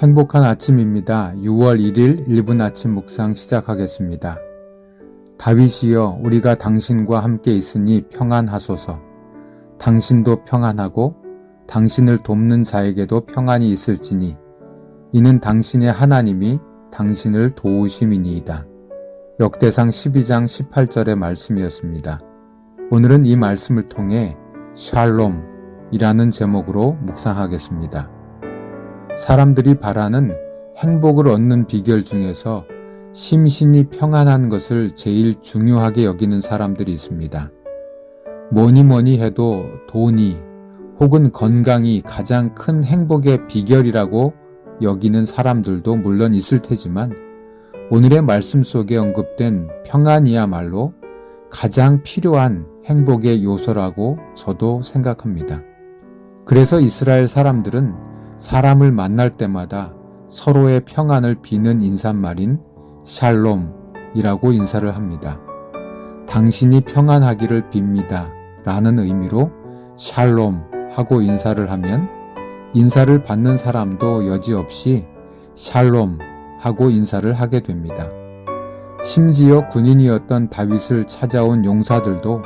행복한 아침입니다. 6월 1일 1분 아침 묵상 시작하겠습니다. 다윗이여 우리가 당신과 함께 있으니 평안하소서. 당신도 평안하고 당신을 돕는 자에게도 평안이 있을지니 이는 당신의 하나님이 당신을 도우심이니이다. 역대상 12장 18절의 말씀이었습니다. 오늘은 이 말씀을 통해 샬롬이라는 제목으로 묵상하겠습니다. 사람들이 바라는 행복을 얻는 비결 중에서 심신이 평안한 것을 제일 중요하게 여기는 사람들이 있습니다. 뭐니 뭐니 해도 돈이 혹은 건강이 가장 큰 행복의 비결이라고 여기는 사람들도 물론 있을 테지만 오늘의 말씀 속에 언급된 평안이야말로 가장 필요한 행복의 요소라고 저도 생각합니다. 그래서 이스라엘 사람들은 사람을 만날 때마다 서로의 평안을 비는 인사말인 샬롬이라고 인사를 합니다. 당신이 평안하기를 빕니다. 라는 의미로 샬롬 하고 인사를 하면 인사를 받는 사람도 여지없이 샬롬 하고 인사를 하게 됩니다. 심지어 군인이었던 다윗을 찾아온 용사들도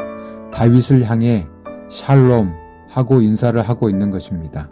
다윗을 향해 샬롬 하고 인사를 하고 있는 것입니다.